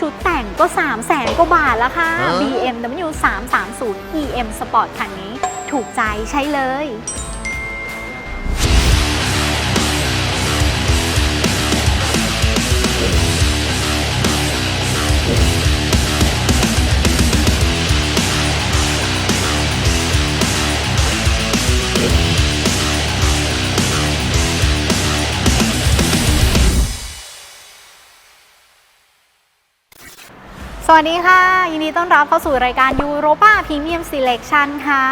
ชุดแต่งก็ 3 0 0แสนกว่าบาทแล้วค่ะ BMW 330 EM Sport คันนี้ ถูกใจใช่เลย วัสดีค่ะ ยินดีต้อนรับเข้าสู่รายการ Europa Premium Selection ค่ะ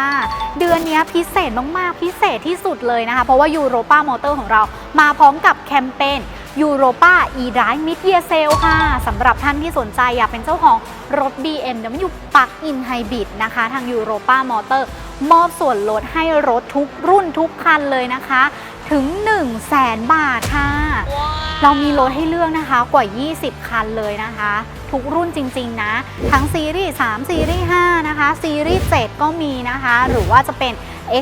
เดือนนี้พิเศษมาก ๆ พิเศษที่สุดเลยนะคะ เพราะว่า Europa Motor ของเรามาพร้อมกับแคมเปญ Europa e-Drive Mid Year Sale ค่ะสำหรับท่านที่สนใจอยากเป็นเจ้าของรถ BMW Plug-in Hybrid นะคะ ทาง Europa Motor มอบส่วนลดให้รถทุกรุ่นทุกคันเลยนะคะ ถึง 1 0 0 0 0แสนบาทค่ะเรามีรถให้เลือกนะคะกว่า 20 คันเลยนะคะ ทุกรุ่นจริง ๆ นะ ทั้งซีรีส์ 3 ซีรีส์ 5 นะคะ ซีรีส์ 7 ก็มีนะคะ หรือว่าจะเป็น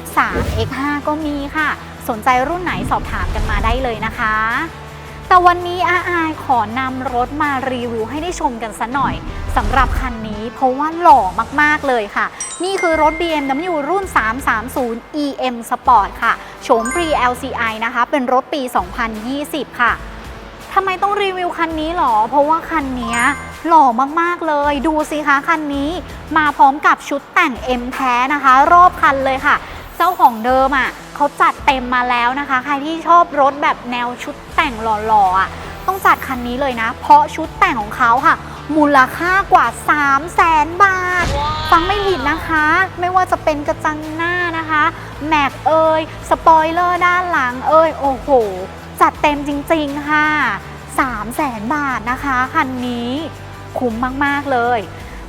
X3 X5 ก็มีค่ะ สนใจรุ่นไหนสอบถามกันมาได้เลยนะคะ แต่วันนี้อาอายขอนำรถมารีวิวให้ได้ชมกันสัหน่อยสำหรับคันนี้เพราะว่าหล่อมากๆเลยค่ะ นี่คือรถ BMW รุ่น 330 EM Sport ค่ะโฉม Pre LCI นะคะ เป็นรถปี 2020 ค่ะทำไมต้องรีวิวคันนี้หรอ เพราะว่าคันนี้ หล่อมากๆเลย ดูสิคะคันนี้ มาพร้อมกับชุดแต่ง M แท้นะคะ รอบคันเลยค่ะ เจ้าของเดิมอะเขาจัดเต็มมาแล้วนะคะ ใครที่ชอบรถแบบแนวชุดแต่งหล่อๆอะต้องจัดคันนี้เลยนะ เพราะชุดแต่งของเขาค่ะ มูลค่ากว่า 3 0 0แสนบาท ฟังไม่ผิดนะคะ ไม่ว่าจะเป็นกระจังหน้านะคะ แม็กเอย สปอยเลอร์ด้านหลังเอย โอ้โห จัดเต็มจริงๆค่ะ 3 0 0แสนบาทนะคะ คันนี้ คุ้มมาก ๆ เลย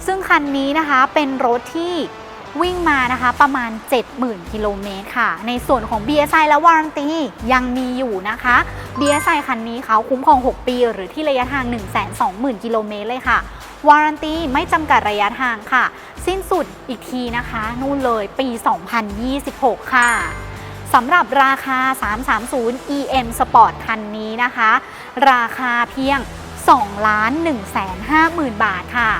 ซึ่งคันนี้นะคะเป็นรถที่วิ่งมานะคะประมาณ 70,000 กิโลเมตรค่ะ ในส่วนของ BSI และวารันตียังมีอยู่นะคะ BSI คันนี้เขาคุ้มครอง 6 ปี หรือที่ระยะทาง 120,000 กิโลเมตรเลยค่ะ วารันตีไม่จำกัดระยะทางค่ะ สิ้นสุดอีกทีนะคะ นู่นเลยปี 2026 ค่ะสำหรับราคา 330 EM Sport คันนี้นะคะ ราคาเพียง 2ล้าน1แสน5หมื่นบาทค่ะ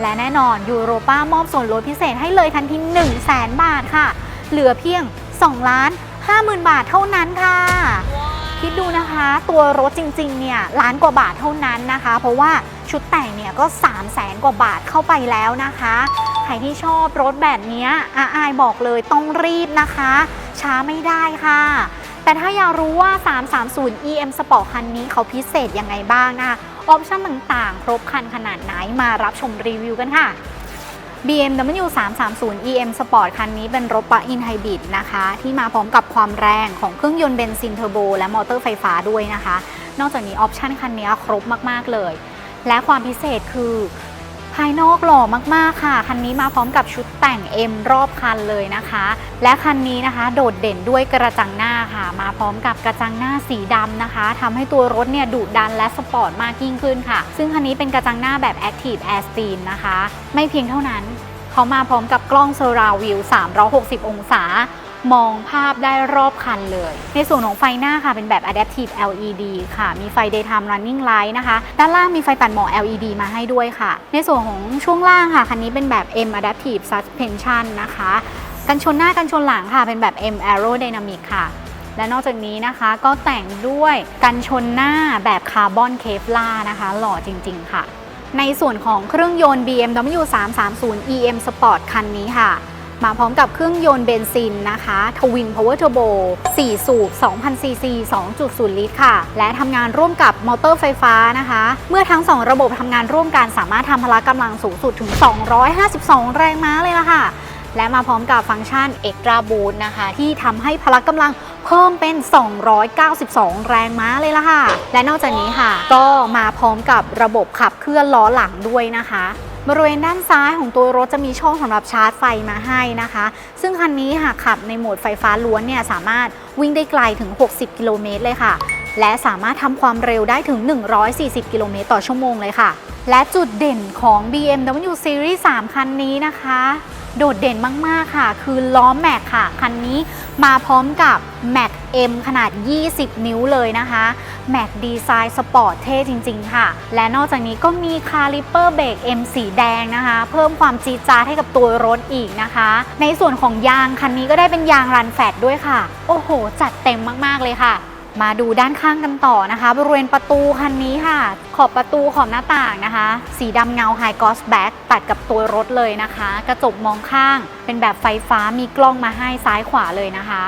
และแน่นอนยูโรป้ามอบส่วนลดพิเศษให้เลยทันที1แสนบาทค่ะ เหลือเพียง2ล้าน5หมื่นบาทเท่านั้นค่ะ คิดดูนะคะตัวรถจริงๆเนี่ยล้านกว่าบาทเท่านั้นนะคะ เพราะว่าชุดแต่งเนี่ยก็3 0 0แสนกว่าบาทเข้าไปแล้วนะคะ ใครที่ชอบรถแบบนี้อาอายบอกเลยต้องรีบนะคะ ช้าไม่ได้ค่ะ แต่ถ้าอยากรู้ว่า 330 EM Sport คันนี้เขาพิเศษยังไงบ้างนะคะ ออปชั่นต่างๆ ครบคันขนาดไหนมารับชมรีวิวกันค่ะ BMW 330 EM Sport คันนี้เป็นรถปลั๊กอินไฮบริดนะคะ ที่มาพร้อมกับความแรงของเครื่องยนต์เบนซินเทอร์โบและมอเตอร์ไฟฟ้าด้วยนะคะ นอกจากนี้ออปชั่นคันนี้ครบมากๆเลย และความพิเศษคือ ภายนอกหล่อมากๆค่ะ คันนี้มาพร้อมกับชุดแต่ง M รอบคันเลยนะคะ และคันนี้นะคะ โดดเด่นด้วยกระจังหน้าค่ะ มาพร้อมกับกระจังหน้าสีดำนะคะทำให้ตัวรถเนี่ยดุดันและสปอร์ตมากยิ่งขึ้นค่ะ ซึ่งคันนี้เป็นกระจังหน้าแบบ Active Air Steam นะคะ ไม่เพียงเท่านั้น เขามาพร้อมกับกล้อง Surround View 360 องศา มองภาพได้รอบคันเลย ในส่วนของไฟหน้าค่ะเป็นแบบ Adaptive LED ค่ะ มีไฟ Daytime Running Light นะคะ ด้านล่างมีไฟตัดหมอก LED มาให้ด้วยค่ะ ในส่วนของช่วงล่างค่ะ คันนี้เป็นแบบ M Adaptive Suspension นะคะ กันชนหน้ากันชนหลังค่ะ เป็นแบบ M Aerodynamic ค่ะและนอกจากนี้นะคะก็แต่งด้วยกันชนหน้าแบบคาร์บอนเคฟล่านะคะ หล่อจริง ๆ ค่ะ ในส่วนของเครื่องยนต์ BMW 330 EM Sport คันนี้ค่ะ มาพร้อมกับเครื่องยนต์เบนซินนะคะ Twin Power Turbo 4สูบ 2,000 ซีซี 2.0 ลิตรค่ะ และทำงานร่วมกับมอเตอร์ไฟฟ้านะคะ เมื่อทั้ง 2 ระบบทำงานร่วมกันสามารถทำพละกำลังสูงสุดถึง 252 แรงม้าเลยล่ะค่ะ และมาพร้อมกับฟังก์ชัน Extra Boost นะคะ ที่ทำให้พละกำลังเพิ่มเป็น 292 แรงม้าเลยล่ะค่ะ และนอกจากนี้ค่ะ ก็มาพร้อมกับระบบขับเคลื่อนล้อหลังด้วยนะคะ บริเวณด้านซ้ายของตัวรถจะมีช่องสำหรับชาร์จไฟมาให้นะคะ ซึ่งคันนี้หากขับในโหมดไฟฟ้าล้วนเนี่ยสามารถวิ่งได้ไกลถึง 60 กิโลเมตรเลยค่ะ และสามารถทำความเร็วได้ถึง 140 กิโลเมตรต่อชั่วโมงเลยค่ะ และจุดเด่นของ BMW Series 3 คันนี้นะคะ โดดเด่นมาก ๆ ค่ะ คือล้อแม็กค่ะ คันนี้มาพร้อมกับแม็ก M ขนาด 20 นิ้วเลยนะคะแม็กดีไซน์สปอร์ตเท่จริง ๆ ค่ะ และนอกจากนี้ก็มีคาลิเปอร์เบรก M สีแดงนะคะ เพิ่มความจีจาให้กับตัวรถอีกนะคะ ในส่วนของยางคันนี้ก็ได้เป็นยางรันแฟตด้วยค่ะ โอ้โห จัดเต็มมาก ๆ เลยค่ะ มาดูด้านข้างกันต่อนะคะ บริเวณประตูคันนี้ค่ะ ขอบประตูขอบหน้าต่างนะคะ สีดำเงาไฮกอสแบ็กตัดกับตัวรถเลยนะคะ กระจกมองข้าง เป็นแบบไฟฟ้ามีกล้องมาให้ซ้ายขวาเลยนะคะ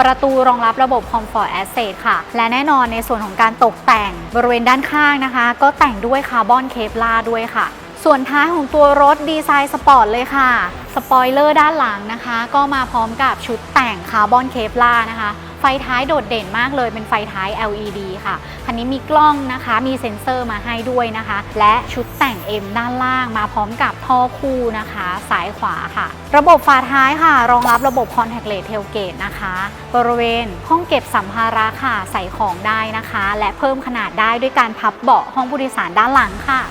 ประตูรองรับระบบ Comfort Access ค่ะ และแน่นอนในส่วนของการตกแต่งบริเวณด้านข้างนะคะ ก็แต่งด้วยคาร์บอนเคปลาด้วยค่ะ ส่วนท้ายของตัวรถดีไซน์สปอร์ตเลยค่ะสปอยเลอร์ด้านหลังนะคะ ก็มาพร้อมกับชุดแต่งคาร์บอนเคปลานะคะ ไฟท้ายโดดเด่นมากเลยเป็นไฟท้าย LED ค่ะ คันนี้มีกล้องนะคะ มีเซ็นเซอร์มาให้ด้วยนะคะ และชุดแต่ง M ด้านล่างมาพร้อมกับท่อคู่นะคะ ซ้ายขวาค่ะ ระบบฝาท้ายค่ะ รองรับระบบ Contactless Tailgate นะคะ บริเวณห้องเก็บสัมภาระค่ะ ใส่ของได้นะคะ และเพิ่มขนาดได้ด้วยการพับเบาะห้องผู้โดยสารด้านหลังค่ะ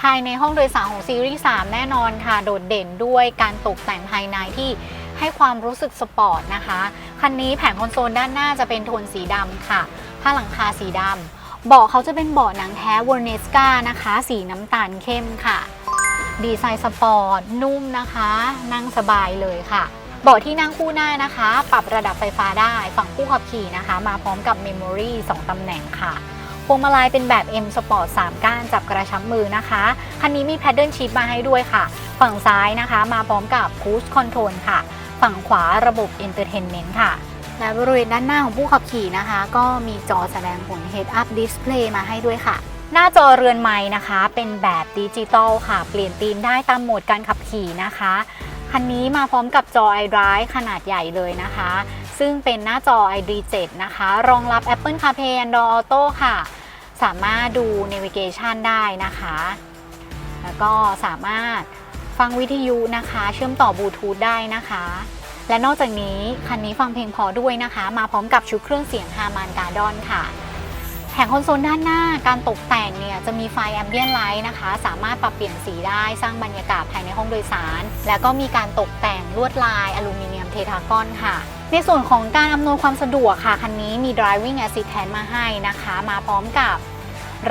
ภายในห้องโดยสารของซีรีส์ 3 แน่นอนค่ะ โดดเด่นด้วยการตกแต่งภายในที่ ให้ความรู้สึกสปอร์ตนะคะ คันนี้แผงคอนโซลด้านหน้าจะเป็นโทนสีดำค่ะ ผ้าหลังคาสีดำเบาะเขาจะเป็นเบาะหนังแท้วอร์เนสกานะคะ สีน้ำตาลเข้มค่ะ ดีไซน์สปอร์ต นุ่มนะคะ นั่งสบายเลยค่ะเบาะที่นั่งคู่หน้านะคะ ปรับระดับไฟฟ้าได้ฝั่งผู้ขับขี่นะคะ มาพร้อมกับเมมโมรี่2ตำแหน่งค่ะพวงมาลัยเป็นแบบ M Sport 3 ก้านจับกระชับมือนะคะ คันนี้มีแพดเดิลชี t มาให้ด้วยค่ะ ฝั่งซ้ายนะคะ มาพร้อมกับ Cruise Control ค่ะ ฝั่งขวาระบบ Entertainment ค่ะ และบริเวณด้านหน้าของผู้ขับขี่นะคะ ก็มีจอแสดงผล Head Up Display มาให้ด้วยค่ะ หน้าจอเรือนไม้นะคะ เป็นแบบดิจิตอลค่ะ เปลี่ยนธีมได้ตามโหมดการขับขี่นะคะ คันนี้มาพร้อมกับจอ iDrive ขนาดใหญ่เลยนะคะ ซึ่งเป็นหน้าจอ ID7 นะคะ รองรับ Apple CarPlay Android Auto ค่ะ สามารถดู Navigation ได้นะคะ แล้วก็สามารถ ฟังวิทยุนะคะ เชื่อมต่อบลูทูธได้นะคะ และนอกจากนี้คันนี้ฟังเพลงพอด้วยนะคะ มาพร้อมกับชุดเครื่องเสียงฮามานการ์ดอนค่ะแผงคอนโซลด้านหน้าการตกแต่งเนี่ยจะมีไฟแอมเบียนไลท์นะคะ สามารถปรับเปลี่ยนสีได้สร้างบรรยากาศภายในห้องโดยสาร แล้วก็มีการตกแต่งลวดลายอลูมิเนียมเททากอนค่ะ ในส่วนของการอำนวยความสะดวกค่ะคันนี้มี driving assistant มาให้นะคะ มาพร้อมกับ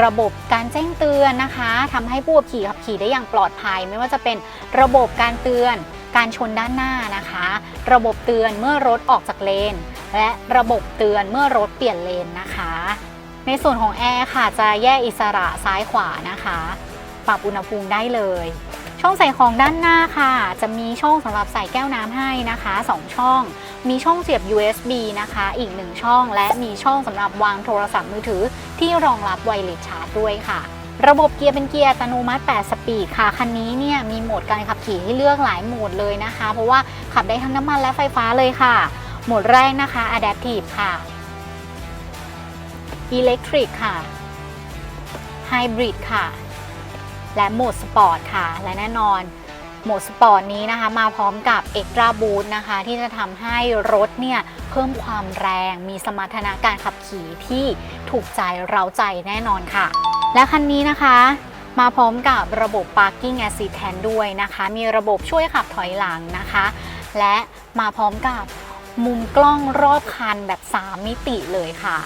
ระบบการแจ้งเตือนนะคะทำให้ผู้ขับขี่ขับขี่ได้อย่างปลอดภัย ไม่ว่าจะเป็นระบบการเตือนการชนด้านหน้านะคะ ระบบเตือนเมื่อรถออกจากเลน และระบบเตือนเมื่อรถเปลี่ยนเลนนะคะ ในส่วนของแอร์ค่ะจะแยกอิสระซ้ายขวานะคะ ปรับอุณหภูมิได้เลย ช่องใส่ของด้านหน้าค่ะ จะมีช่องสำหรับใส่แก้วน้ำให้นะคะ 2 ช่อง มีช่องเสียบ USB นะคะ อีก 1 ช่อง และมีช่องสำหรับวางโทรศัพท์มือถือ ที่รองรับไวเลสชาร์จด้วยค่ะ ระบบเกียร์เป็นเกียร์อัตโนมัติ 8 สปีดค่ะ คันนี้เนี่ยมีโหมดการขับขี่ให้เลือกหลายโหมดเลยนะคะ เพราะว่าขับได้ทั้งน้ำมันและไฟฟ้าเลยค่ะ โหมดแรกนะคะ Adaptive ค่ะ Electric ค่ะ Hybrid ค่ะ และโหมดสปอร์ตค่ะ และแน่นอนโหมดสปอร์ตนี้นะคะ มาพร้อมกับ Extra Boost นะคะ ที่จะทำให้รถเนี่ย เพิ่มความแรงมีสมรรถนะการขับขี่ที่ถูกใจเราใจแน่นอนค่ะ และคันนี้นะคะมาพร้อมกับระบบ Parking Assistant ด้วยนะคะ มีระบบช่วยขับถอยหลังนะคะ และมาพร้อมกับมุมกล้องรอบคันแบบ 3 มิติเลยค่ะ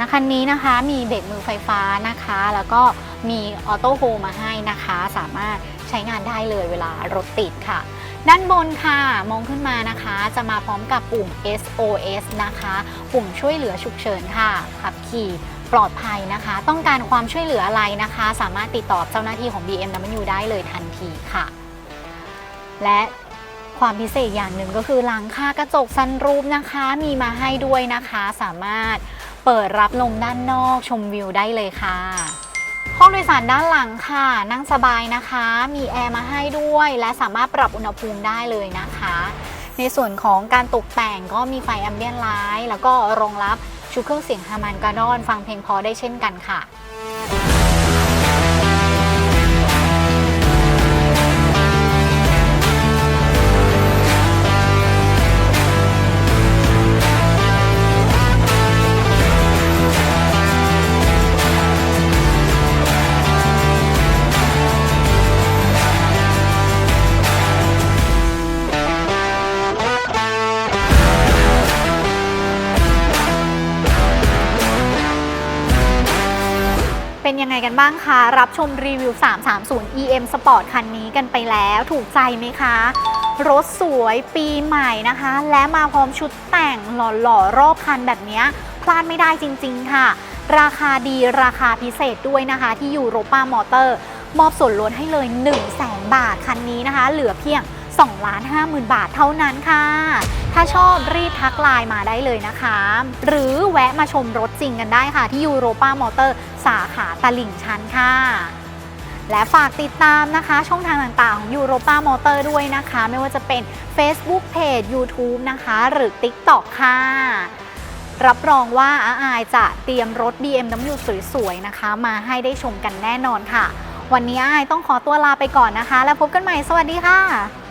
นะคันนี้นะคะมีเบรกมือไฟฟ้านะคะ แล้วก็มีออโต้โฮมาให้นะคะ สามารถใช้งานได้เลยเวลารถติดค่ะ ด้านบนค่ะมองขึ้นมานะคะ จะมาพร้อมกับปุ่ม SOS นะคะ ปุ่มช่วยเหลือฉุกเฉินค่ะ ขับขี่ปลอดภัยนะคะ ต้องการความช่วยเหลืออะไรนะคะ สามารถติดต่อเจ้าหน้าที่ของ BMW ได้เลยทันทีค่ะ และความพิเศษอย่างหนึ่งก็คือหลังคากระจกซันรูฟนะคะ มีมาให้ด้วยนะคะ สามารถ เปิดรับลมด้านนอกชมวิวได้เลยค่ะ ห้องโดยสารด้านหลังค่ะ นั่งสบายนะคะ มีแอร์มาให้ด้วย และสามารถปรับอุณหภูมิได้เลยนะคะ ในส่วนของการตกแต่งก็มีไฟแอมเบียนไลท์แล้วก็รองรับชุดเครื่องเสียงฮามันการ์ดอน ฟังเพลงพอได้เช่นกันค่ะ กันบ้างคะ รับชมรีวิว 330 EM Sport คันนี้กันไปแล้วถูกใจไหมคะ รถสวยปีใหม่นะคะ และมาพร้อมชุดแต่งหล่อๆ รอบคันแบบนี้ พลาดไม่ได้จริง ๆ ค่ะ ราคาดีราคาพิเศษด้วยนะคะ ที่ยูโรป้ามอเตอร์ มอบส่วนลดให้เลย 1 0 0 0 0แบาทคันนี้นะคะ เหลือเพียง 2 5 0 0 0 0 บาทเท่านั้นค่ะ ถ้าชอบรีบทักไลน์มาได้เลยนะคะ หรือแวะมาชมรถจริงกันได้ค่ะ ที่ยูโรป้ามอเตอร์สาขาตลิ่งชันค่ะและฝากติดตามนะคะ ช่องทางต่างๆ ของ Europa Motor ด้วยนะคะ ไม่ว่าจะเป็น Facebook Page YouTube นะคะ หรือ TikTok ค่ะ รับรองว่าอาอายจะเตรียมรถ BMW สวยๆ นะคะ มาให้ได้ชมกันแน่นอนค่ะ วันนี้อาอายต้องขอตัวลาไปก่อนนะคะ แล้วพบกันใหม่ สวัสดีค่ะ